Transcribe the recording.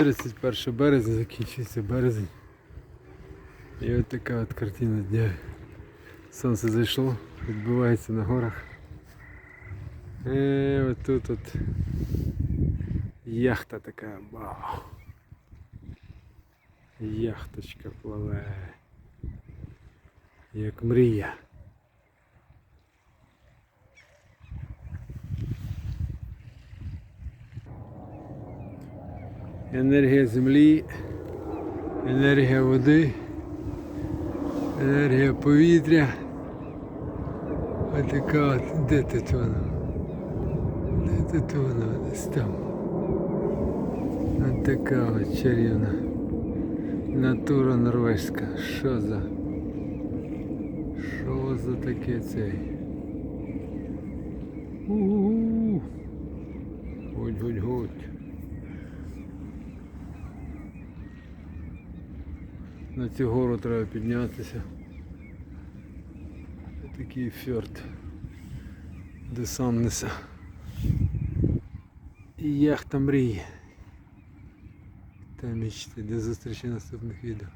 31 березня, закінчується березень. І от така от картина дня. Сонце зайшло, відбивається на горах. І от тут от яхта така. Вау. Яхточка пливе. Як мрія. Енергія землі, енергія води, енергія повітря. Ось така от, де тут вона? Де тут вона? Десь там. Ось така от чарівна. Натура норвезька. Що за? Що за таке цей? У-у-у. Гудь, На цю гору треба піднятися. Такий фьорд де Самнеса. І яхта мрії. Та мічти, де зустрічі наступних відео.